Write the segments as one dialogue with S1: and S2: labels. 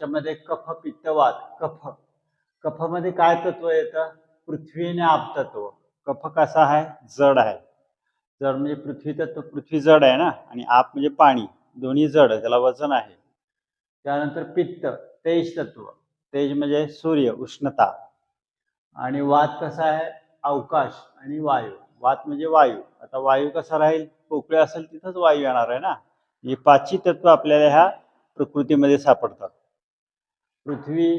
S1: त्याच्यामध्ये कफ पित्तवात कफ. कफमध्ये काय तत्व येतं? पृथ्वीने आपतत्व आप कफ कसा आहे? जड आहे. जड म्हणजे पृथ्वी तत्व पृथ्वी जड आहे ना? आणि आप म्हणजे पाणी. दोन्ही जड आहे. त्याला वजन आहे. त्यानंतर पित्त तेज तत्व. तेज म्हणजे सूर्य उष्णता. आणि वात कसा आहे? अवकाश आणि वायू. वात म्हणजे वायू. आता वायू कसा राहील? पोकळे असेल तिथंच वायू येणार आहे ना? ही पाचही तत्व आपल्याला ह्या प्रकृतीमध्ये सापडतात. पृथ्वी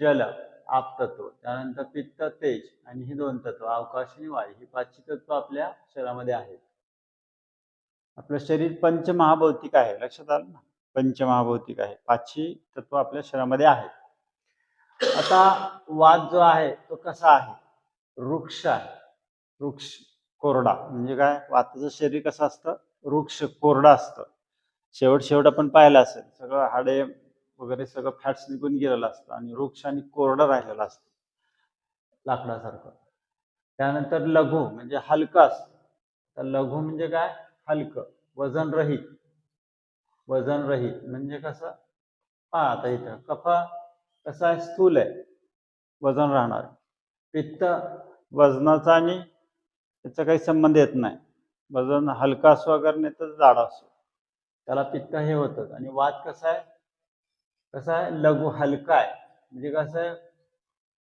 S1: जल आप तत्व त्यानंतर पित्त तेज आणि ही दोन तत्व अवकाश आणि वायू ही पाचही तत्व आपल्या शरीरामध्ये आहेत. आपलं शरीर पंचमहाभौतिक आहे लक्षात आलं ना? पंचमहाभौतिक आहे पाचशी तत्व आपल्या शरीरामध्ये आहेत. आता वाद जो आहे तो कसा आहे? वृक्ष आहे. वृक्ष कोरडा म्हणजे काय? वाताचं शरीर कसं असतं? वृक्ष कोरडा असतं. शेवट शेवट आपण पाहिलं असेल सगळं हाडे वगैरे सगळं फॅट्स निघून गेलेलं असतं आणि वृक्ष आणि कोरडं राहिलेलं असतं. लाकडासारखं. त्यानंतर लघु म्हणजे हलकं असतं. तर लघु म्हणजे काय? हलकं. वजन रहित. वजन रहित म्हणजे कसं? पहा आता इथं. कफा कसा आहे? स्थूल आहे. वजन राहणार. पित्त वजनाचा आणि त्याचा काही संबंध येत नाही. वजन हलका असो वगैरे नाही तर जाड असो. त्याला पित्त हे होतं. आणि वात कसा आहे? कसा आहे? लघु हलका आहे. म्हणजे कसं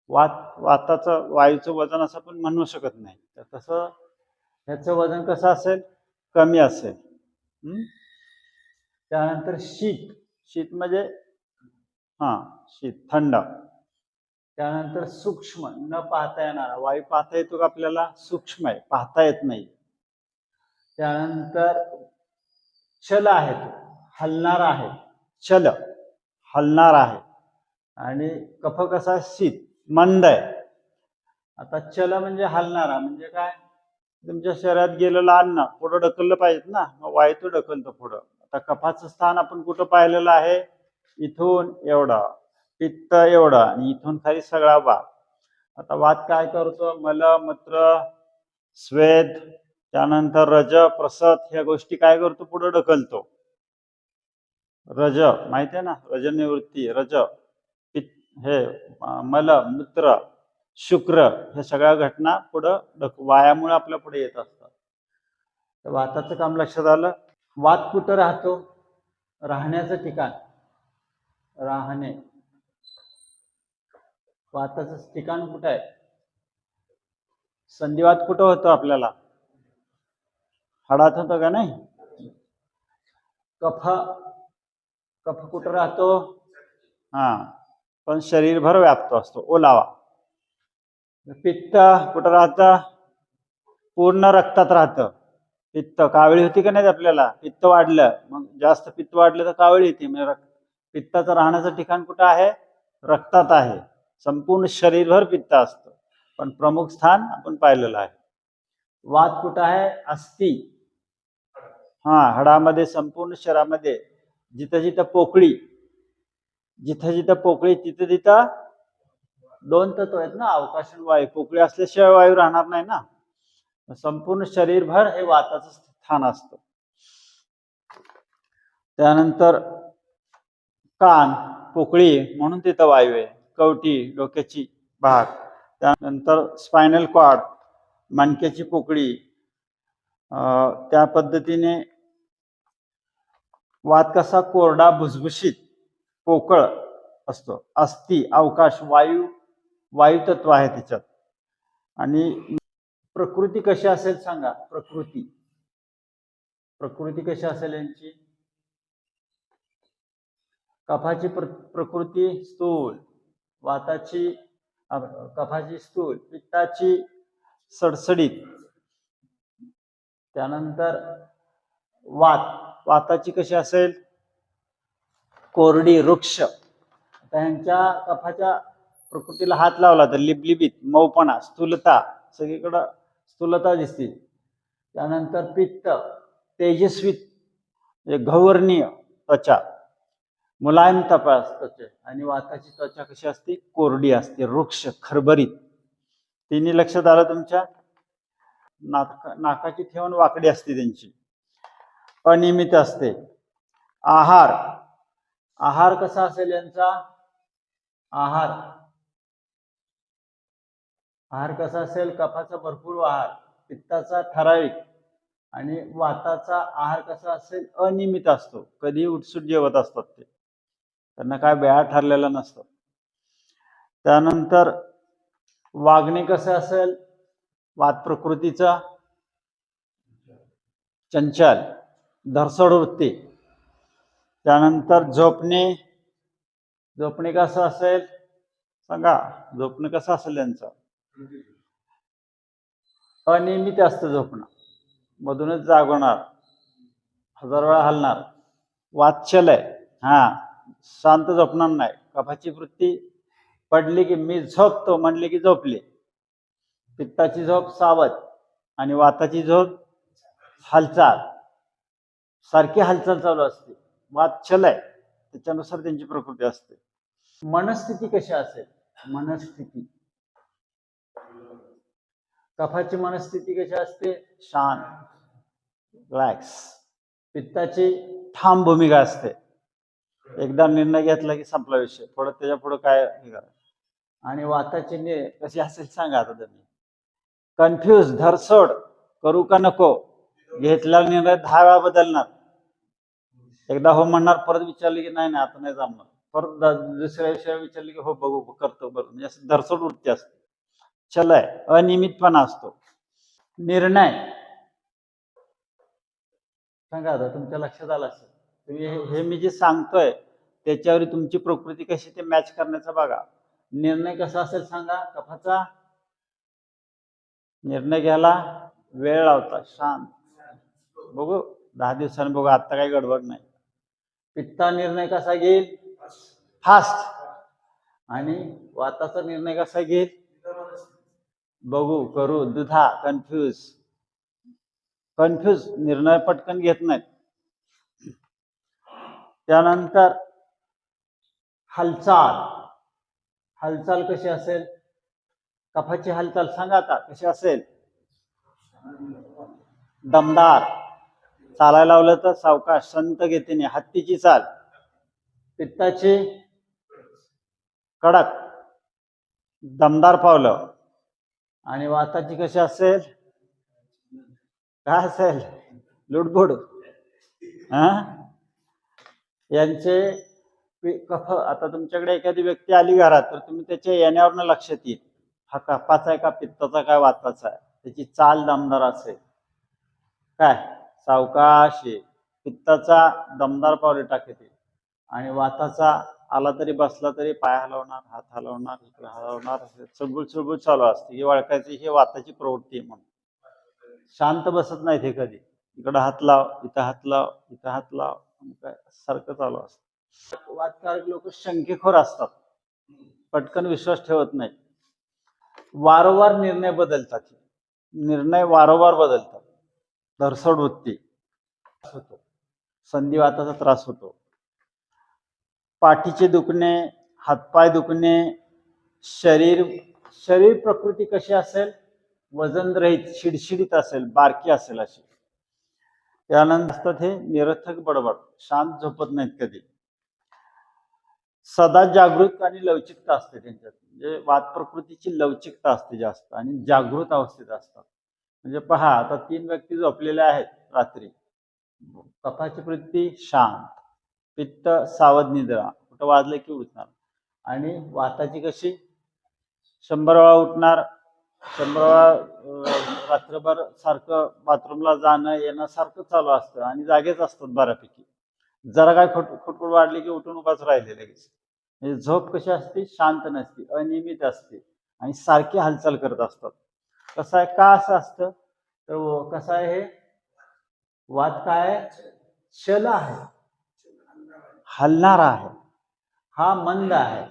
S1: वात वाताचं वायूचं वजन असं आपण म्हणू शकत नाही. तर तसं ह्याचं वजन कसं असेल? कमी असेल. हम्म? त्यानंतर शीत. शीत म्हणजे हां शीत थंड. त्यानंतर सूक्ष्म. न पाहता येणारा. वायू पाहता येतो का आपल्याला? सूक्ष्म आहे. पाहता येत नाही. त्यानंतर चल आहे तो. हलणारा आहे. चल हलणार आहे. आणि कफ कसा शीत मंद आहे. आता चल म्हणजे हलणारा म्हणजे काय? तुमच्या शरीरात गेलेलं अन्न पुढं ढकललं पाहिजेत ना. मग वायतो ढकलतं ढकलतो पुढं. आता कफाचं स्थान आपण कुठं पाहिलेलं आहे? इथून एवढं. पित्त एवढं. आणि इथून खाली सगळा वाद. आता वात काय करतो? मल मूत्र स्वेद त्यानंतर रज प्रसत ह्या गोष्टी काय करतो? पुढं ढकलतो. रज माहिती आहे ना रज निवृत्ती रज हे मल मूत्र शुक्र ह्या सगळ्या घटना पुढं वायामुळे आपल्या पुढे येत असतात. तर वाताचं काम लक्षात आलं. वात कुठं राहतो? राहण्याचं ठिकाण. राहणे. वाताचं ठिकाण कुठं आहे? संधिवात कुठं होतं आपल्याला? हाडात होतं का नाही? कफ कफ कुठं राहतो? हा पण शरीरभर व्यापतो असतो. ओलावा. पित्त कुठं राहतं? पूर्ण रक्तात राहतं. पित्त कावळी होती का नाही आपल्याला? पित्त वाढलं. मग जास्त पित्त वाढलं तर कावळी येते. म्हणजे रक्त पित्ताचं राहण्याचं ठिकाण कुठं आहे? रक्तात आहे. संपूर्ण शरीरभर पित्त असतं. पण प्रमुख स्थान आपण पाहिलेलं आहे. वात कुठं आहे? अस्थि हा हाडामध्ये संपूर्ण शरीरामध्ये. जिथं जिथं पोकळी जिथं जिथं पोकळी तिथं तिथं दोन तत्व आहेत ना अवकाश वायू. पोकळी असल्याशिवाय वायू राहणार नाही ना. संपूर्ण शरीरभर हे वाताचं स्थान असतं. त्यानंतर कान पोकळी म्हणून तिथं वायू आहे. कवटी डोक्याची भाग. त्यानंतर स्पायनल कॉर्ड मणक्याची पोकळी. त्या पद्धतीने वात कसा कोरडा भुसभुशीत पोकळ असतो. अस्थि अवकाश वायू वायू तत्व आहे त्याच्यात. आणि प्रकृती कशी असेल सांगा. प्रकृती. प्रकृती कशी असेल यांची? कफाची प्र प्रकृती स्थूल. वाताची कफाची स्थूल. पित्ताची सडसडीत. त्यानंतर वात. वाताची कशी असेल? कोरडी वृक्ष. त्यांच्या ह्यांच्या कफाच्या प्रकृतीला हात लावला तर लिबलिबीत मऊपणा स्थूलता सगळीकडं स्थूलता दिसते त्यानंतर पित्त तेजस्वी म्हणजे गौवर्णीय त्वचा. मुलायम तपा त्वचा. आणि वाताची त्वचा कशी असते? कोरडी असते. वृक्ष खरबरीत. तिने लक्षात आलं तुमच्या? नाक नाकाची ठेवण वाकडी असते त्यांची. अनियमित असते. आहार. आहार कसा असेल यांचा? आहार. आहार कसा असेल? कफाचा भरपूर आहार पित्ताचा ठराविक आणि वाताचा आहार कसा असेल? अनियमित असतो. कधी उठसूट जेवत असतात ते. त्यांना काय वेळा ठरलेला नसतो. त्यानंतर वागणे कसं असेल? वात प्रकृतीचा? चंचल. धरसड वृत्ती त्यानंतर झोपणे. झोपणे कसं असेल? सांगा. झोपणं कसं असेल यांचं? अनियमित असतं झोपणं. मधूनच जागवणार. हजार वेळा हलणार. वाचल आहे हा. शांत झोपणार नाही. कफाची वृत्ती पडली की मी झोपतो म्हणले की झोपले. पित्ताची झोप सावध आणि वाताची झोप हालचाल. सारखी हालचाल चालू असते. वाचल आहे. त्याच्यानुसार त्यांची प्रकृती असते. मनस्थिती कशी असेल? मनस्थिती. कफाची मनस्थिती कशी असते? शांत. रिलॅक्स पित्ताची ठाम भूमिका असते. एकदा निर्णय घेतला की संपला विषय. थोडं त्याच्या पुढे काय हे करा. आणि वाताची ने कशी असेल सांगा आता तुम्ही. कन्फ्यूज धरसोड करू का नको? घेतला निर्णय दहा वेळा बदलणार. एकदा हो म्हणणार परत विचारले की नाही नाही आता नाही जमणार. परत दुसऱ्या विषयावर विचारले की हो बघू करतो बरं. म्हणजे असं धरसोड वृत्ती असते. चलय अनियमितपणा असतो. निर्णय. सांगा आता तुमच्या लक्षात आलं असेल. तुम्ही हे- हे मी जे सांगतोय त्याच्यावर तुमची प्रकृती कशी ते मॅच करण्याचा बघा. निर्णय कसा असेल सांगा कफाचा? निर्णय घ्यायला वेळ लावता शांत. बघू दहा दिवसांनी बघू आता काही गडबड नाही. पित्ता निर्णय कसा घेईल? फास्ट. आणि वाताचा निर्णय कसा घेईल? बघू करू. दुधा कन्फ्यूज कन्फ्यूज निर्णय पटकन घेत नाहीत. त्यानंतर हालचाल. हालचाल कशी असेल? कफाची हालचाल सांगा आता कशी असेल? दमदार. चालायला लावलं तर सावकाश संत गतीने हत्तीची चाल पित्ताची कडक दमदार पावलं. आणि वाताची कशी असेल? काय असेल? लुडबुड. हा? यांचे कफ आता तुमच्याकडे एखादी व्यक्ती आली घरात तर तुम्ही त्याच्या येण्यावरनं लक्षात येईल हा कफाचा आहे का पित्ताचा काय वाताचा आहे? त्याची चाल दमदार असेल. काय? सावकाश पित्ताचा दमदार पावले टाकते. आणि वाताचा आला तरी बसला तरी पाय हलवणार हात हलवणार इकडे हलवणार चुळबुळ चुळबुळ चालू असते. ही वळखायची ही वाताची प्रवृत्ती आहे म्हणून. शांत बसत नाहीत हे कधी. इकडं हात लाव इथं हात लाव इथं हात लाव काय सारखं चालू असतं. वातकारक लोक शंकेखोर असतात. पटकन विश्वास ठेवत नाही वारंवार निर्णय बदलतात निर्णय वारंवार बदलतात. धरसड वृत्ती. होतो संधिवाताचा त्रास होतो. पाठीचे दुखणे हातपाय दुखणे शरीर शरीर प्रकृती कशी असेल? वजनरहित शिडशिडीत असेल बारकी असेल अशी. त्यानंतर असतात हे निरर्थक बडबड शांत झोपत नाहीत कधी. सदा जागृत आणि लवचिकता असते त्यांच्यात. म्हणजे वात प्रकृतीची लवचिकता असते जास्त आणि जागृत अवस्थेत असतात. म्हणजे पहा आता तीन व्यक्ती झोपलेल्या आहेत रात्री. कफाची वृत्ती शांत पित्त सावध निद्रा कुठं वाजलं की उठणार. आणि वाताची कशी? शंभर वेळा उठणार शंभर वेळा रात्रभर सारखं बाथरूमला जाणं येणं सारखं चालू असतं आणि जागेच असतात बऱ्यापैकी. जरा काय खोट खोटखोट वाढली की उठून उभाच राहिले लगेच. म्हणजे झोप कशी असते? शांत नसते अनियमित असते आणि सारखी हालचाल करत असतात. कसं आहे? का असं असतं? तर कसं आहे हे? वाद काय आहे? चल आहे. हलणारा आहे. हा मंद आहे.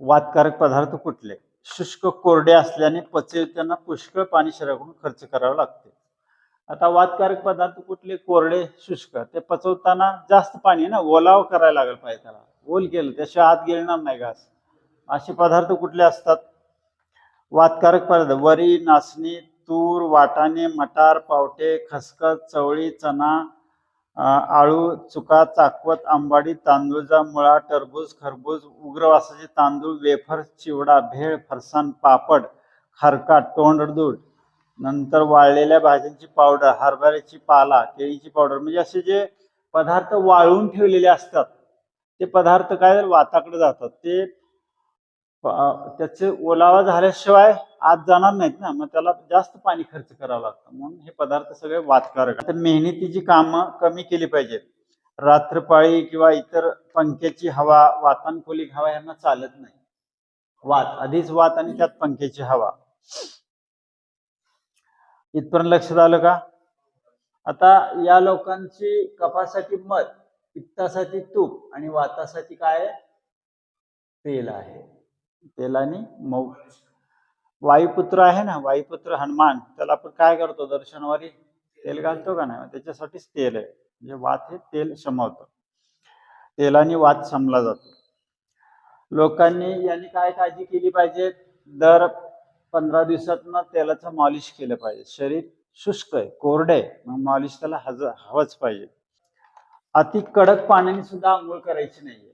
S1: वादकारक पदार्थ कुठले? शुष्क कोरडे असल्याने पचवताना पुष्कळ पाणी शरीराकडून खर्च करावा लागते. आता वादकारक पदार्थ कुठले? कोरडे शुष्क. ते पचवताना जास्त पाणी ना? ओलाव करायला लागेल पाहिजे त्याला. ओल गेलं त्याशिवाय आत गेलणार नाही घास. असे पदार्थ कुठले असतात? वातकारक पदार्थ वरी नाचणी तूर वाटाणे मटार पावटे खसखस चवळी चना आळू चुका चाकवत आंबाडी तांदूळजा मुळा टरबूज खरबूज उग्रवासाचे तांदूळ वेफर चिवडा भेळ फरसाण पापड खारका तोंडदूळ नंतर वाळलेल्या भाज्यांची पावडर हरभऱ्याची पाला केळीची पावडर. म्हणजे असे जे पदार्थ वाळून ठेवलेले असतात ते पदार्थ काय वाताकडे जातात. ते त्याचे ओलावा झाल्याशिवाय आत जाणार नाहीत ना. मग त्याला जास्त पाणी खर्च करावं लागतं. म्हणून हे पदार्थ सगळे वातकारक तर मेहनतीची कामं कमी केली पाहिजेत. रात्रपाळी किंवा इतर पंख्याची हवा वातानुकूलित हवा यांना चालत नाही. वात आधीच वात आणि त्यात पंख्याची हवा. इथपर्यंत लक्षात आलं का? आता या लोकांची कपासाठी मध पित्तासाठी तूप आणि वातासाठी काय? तेल आहे. तेलानी मऊ. वायुपुत्र आहे ना वायुपुत्र हनुमान त्याला आपण काय करतो दर्शनवारी? तेल घालतो का नाही? त्याच्यासाठीच तेल आहे. म्हणजे वात हे तेल शमवतं. तेलाने वात शमला जातो. लोकांनी यांनी काय काळजी केली पाहिजे? दर पंधरा दिवसातनं तेलाचं मॉलिश केलं पाहिजे. शरीर शुष्क आहे कोरडे आहे मग मॉलिश त्याला हज हवंच पाहिजे. अति कडक पाण्याने सुद्धा आंघोळ करायची नाहीये.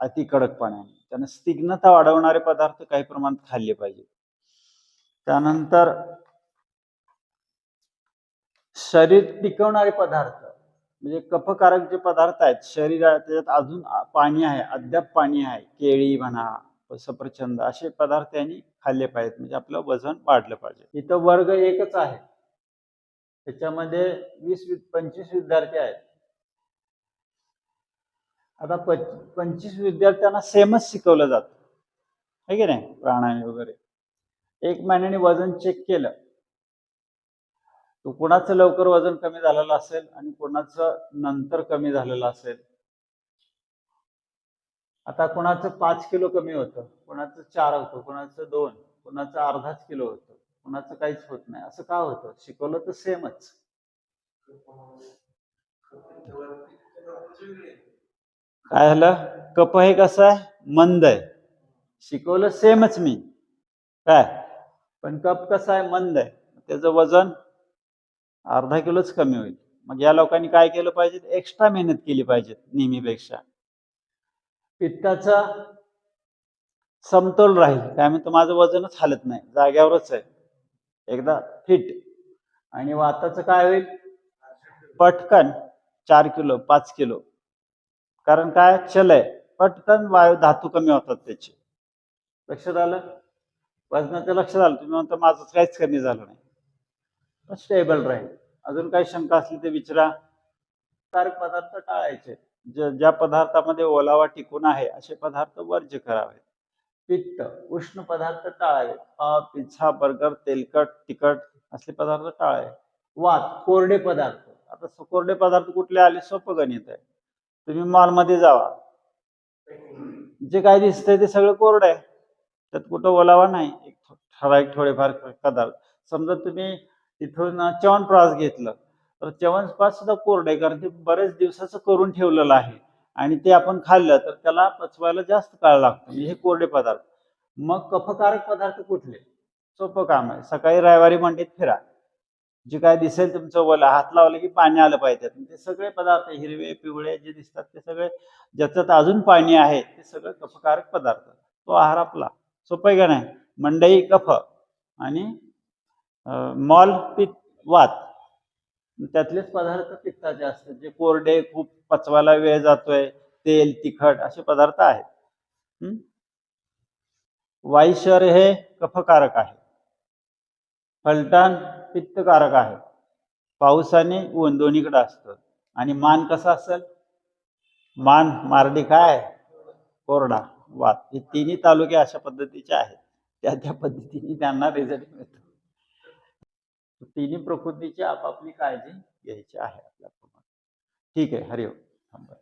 S1: अति कडक पाण्याने. त्यानं स्निग्धता वाढवणारे पदार्थ काही प्रमाणात खाल्ले पाहिजे. त्यानंतर शरीर टिकवणारे पदार्थ म्हणजे कफकारक जे पदार्थ आहेत शरीरात त्याच्यात अजून पाणी आहे अद्याप पाणी आहे केळी म्हणा सफरचंद असे पदार्थ यांनी खाल्ले पाहिजेत म्हणजे आपलं वजन वाढलं पाहिजे. इथं वर्ग एकच आहे. त्याच्यामध्ये वीस वि- पंचवीस विद्यार्थी आहेत. आता पच- पंचवीस विद्यार्थ्यांना सेमच शिकवलं जातं. आहे की नाही? प्राणायाम वगैरे. एक महिन्याने वजन चेक केलं. तो कुणाचं लवकर वजन कमी झालेलं असेल आणि कुणाचं नंतर कमी झालेलं असेल? आता कुणाचं पाच किलो कमी होतं कुणाचं चार होतं कुणाचं दोन कुणाचं अर्धाच किलो होतं कुणाचं काहीच होत नाही. असं का होतं? शिकवलं तर सेमच काय झालं? कप हे कसं आहे? मंद आहे. शिकवलं सेमच मी. काय? पण कप कसा आहे? मंद आहे. त्याचं वजन अर्धा किलोच कमी होईल. मग या लोकांनी काय केलं पाहिजे एक्स्ट्रा मेहनत केली पाहिजे नेहमीपेक्षा. पित्ताचा समतोल राहील. काय म्हणतो माझं वजनच हालत नाही. जाग्यावरच आहे. एकदा फिट आणि वाताचं काय होईल? पटकन चार किलो पाच किलो. कारण काय? चल आहे. पटकन वायू धातू कमी होतात त्याचे. लक्षात आलं? वजनाचं लक्षात आलं. तुम्ही म्हणता माझं काहीच कमी झालं नाही. स्टेबल राहील. अजून काही शंका असली ते विचारा. कारक पदार्थ टाळायचे. ज्या पदार्थामध्ये ओलावा टिकून आहे असे पदार्थ वर्ज्य करावेत. पित्त उष्ण पदार्थ टाळावे. पाव पिझ्झा बर्गर तेलकट तिखट असले पदार्थ टाळावे. वात कोरडे पदार्थ. आता कोरडे पदार्थ कुठले आले? सोपं गणित आहे. तुम्ही मॉलमध्ये जावा. जे काय दिसतंय ते सगळं कोरडं आहे. त्यात कुठं ओलावा नाही. एक ठराविक थोडेफार पदार्थ समजा तुम्ही तिथून च्यवनप्राश घेतलं. तर च्यवनप्राश सुद्धा कोरडं आहे. कारण ते बरेच दिवसाचं करून ठेवलेलं आहे. आणि ते आपण खाल्लं तर त्याला पचवायला जास्त काळ लागतो. म्हणजे हे कोरडे पदार्थ. मग कफकारक पदार्थ कुठले? सोपं काम आहे. सकाळी रविवारी मंडीत फिरा. जे काय दिसेल तुमचं ओला हात लावलं की पाणी आलं पाहिजे. ते सगळे पदार्थ हिरवे पिवळे जे दिसतात ते सगळे ज्याच्यात अजून पाणी आहे ते सगळं कफकारक पदार्थ. तो आहार आपला. सोपं आहे का नाही? मंडई कफ आणि मॉल पित वात. त्यातलेच पदार्थ पित्ताचे असतात जे कोरडे खूप पचवायला वेळ जातोय तेल तिखट असे पदार्थ आहेत. वाईशर हे कफकारक आहे. फलटण पित्तकारक आहे. पाऊस आणि ऊन दोन्हीकडे असतं. आणि मान कसा असेल? मान मारडी काय? कोरडा. वात. हे तिन्ही तालुके अशा पद्धतीचे आहेत. त्या त्या पद्धतीने त्यांना रिझल्ट मिळतो. तिन्ही प्रकृतीची आपापली काळजी घ्यायची आहे आपल्या ठीक आहे. हरिओम. थांबा.